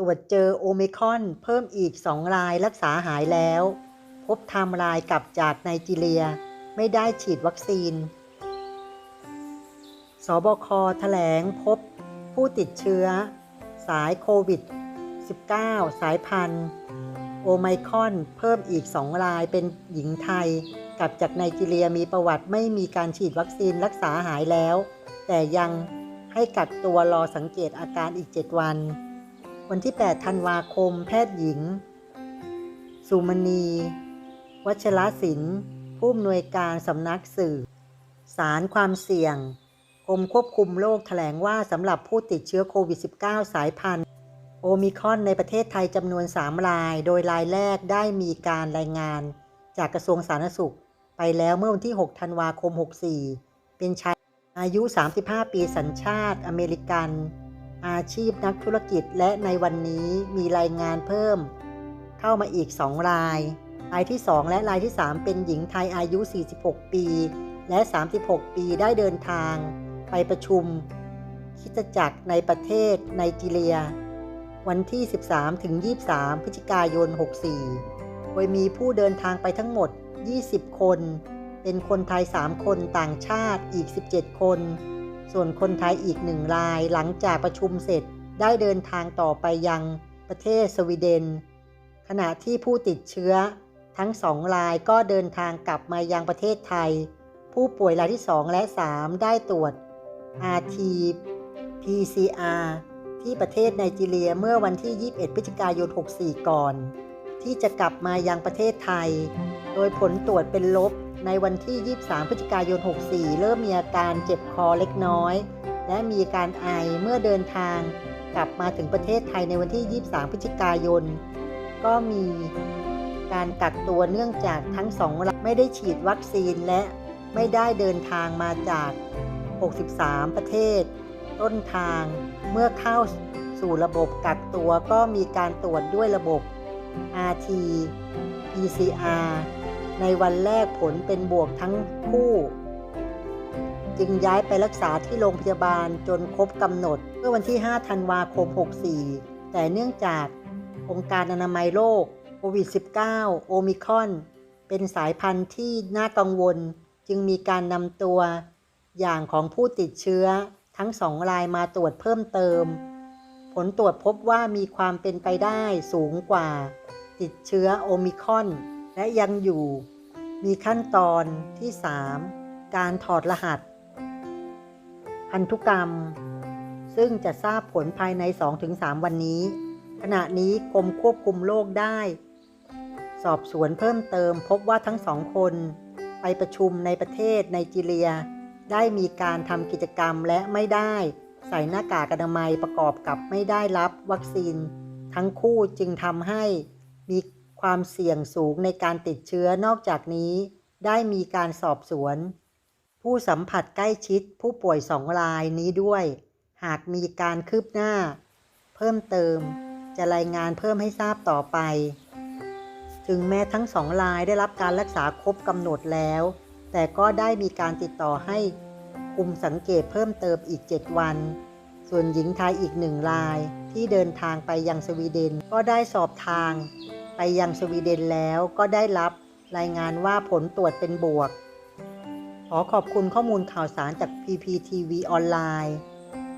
ตรวจเจอโอมิคอนเพิ่มอีก 2 รายรักษาหายแล้ว พบไทม์ไลน์กลับจากไนจีเรีย ไม่ได้ฉีดวัคซีน สบคแถลงพบผู้ติดเชื้อ สายโควิด 19 สายพันธุ์ โอไมคอนเพิ่มอีก 2 รายเป็นหญิงไทย กลับจากไนจีเรียมีประวัติไม่มีการฉีดวัคซีนรักษาหายแล้ว แต่ยังให้กักตัวรอสังเกตอาการอีก 7 วัน วันที่ 8 ธันวาคม แพทย์หญิง สุมณี วัชรศิลป์ ผู้อำนวยการสำนักสื่อ สารความเสี่ยงกรมควบคุมโรคแถลงว่าสำหรับผู้ติดเชื้อโควิด -19 สายพันธุ์ โอมิคอนในประเทศไทยจำนวน 3 ราย โดยรายแรกได้มีการรายงาน จากกระทรวงสาธารณสุข ไปแล้วเมื่อวันที่ 6 ธันวาคม 64 เป็นชายอายุ 35 ปีสัญชาติอเมริกัน อาชีพนักธุรกิจและในวันนี้มีรายงานเพิ่ม เข้ามาอีก 2 ราย รายที่ 2 และรายที่ 3 เป็นหญิงไทยอายุ 46 ปี และ 36 ปีได้เดินทาง ไปประชุม คิดจักรในประเทศไนจีเรีย วันที่ 13 ถึง 23 พฤศจิกายน 64 โดยมีผู้เดินทางไปทั้งหมด 20 คน เป็นคนไทย 3 คนต่างชาติอีก 17 คน ส่วนคนไทยอีกหนึ่งรายหลังจากประชุมเสร็จได้เดินทางต่อไปยังประเทศสวีเดน ขณะที่ผู้ติดเชื้อ ทั้งสองรายก็เดินทางกลับมายังประเทศไทย ผู้ป่วยรายที่ 2 และ 3 ได้ตรวจ RT-PCR ที่ประเทศไนจีเรียเมื่อวันที่ 21 พฤศจิกายน 64 ก่อน ที่จะกลับมายังประเทศไทย โดยผลตรวจเป็นลบ ในวันที่ 23 พฤศจิกายน 64 เริ่มมีอาการเจ็บคอเล็กน้อย และมีการไอเมื่อเดินทางกลับมาถึงประเทศไทยในวันที่ 23 พฤศจิกายน ก็มีการกักตัวเนื่องจากทั้งสองรายไม่ได้ฉีดวัคซีนและไม่ได้เดินทางมาจาก 63 ประเทศ ต้นทางเมื่อเข้าสู่ระบบกักตัวก็มีการตรวจด้วยระบบ RT PCR ในวันแรกผลเป็นบวกทั้งคู่ จึงย้ายไปรักษาที่โรงพยาบาลจนครบกำหนด เมื่อวันที่ 5 ธันวาคม 64 แต่เนื่องจากองค์การอนามัยโลกโควิด -19 โอมิคอน เป็นสายพันธุ์ที่น่ากังวล จึงมีการนำตัว อย่างของผู้ติดเชื้อทั้งสองรายมาตรวจเพิ่มเติม ผลตรวจพบว่ามีความเป็นไปได้สูงกว่า ติดเชื้อโอมิคอน และยังอยู่ มีขั้นตอนที่ 3 การถอดรหัส พันธุกรรม ซึ่งจะทราบผลภายใน 2-3 วันนี้ ขณะนี้กรมควบคุมโรคได้ สอบสวนเพิ่มเติมพบว่าทั้งสองคนไปประชุมในประเทศไนจีเรีย ได้มีการทำกิจกรรมและไม่ได้ใส่หน้ากากอนามัยประกอบกับไม่ได้รับวัคซีน ทั้งคู่จึงทำให้มี ความเสี่ยงสูงในการติดเชื้อนอกจากนี้ ได้มีการสอบสวน ผู้สัมผัสใกล้ชิดผู้ป่วยสองรายนี้ด้วย หากมีการคืบหน้า เพิ่มเติม จะรายงานเพิ่มให้ทราบต่อไป ถึงแม้ทั้งสองรายได้รับการรักษาครบกำหนดแล้ว แต่ก็ได้มีการติดต่อให้คุมสังเกตเพิ่มเติมอีก 7 วัน ส่วนหญิงไทยอีกหนึ่งรายที่เดินทางไปยังสวีเดนก็ได้สอบทาง ไปยังสวีเดนแล้วก็ได้รับรายงานว่าผลตรวจเป็นบวก ขอขอบคุณข้อมูลข่าวสารจาก PPTV ออนไลน์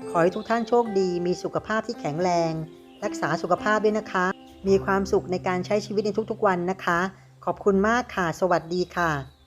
ขอให้ทุกท่านโชคดี มีสุขภาพที่แข็งแรง รักษาสุขภาพด้วยนะคะ มีความสุขในการใช้ชีวิตในทุกๆวันนะคะ ขอบคุณมากค่ะ สวัสดีค่ะ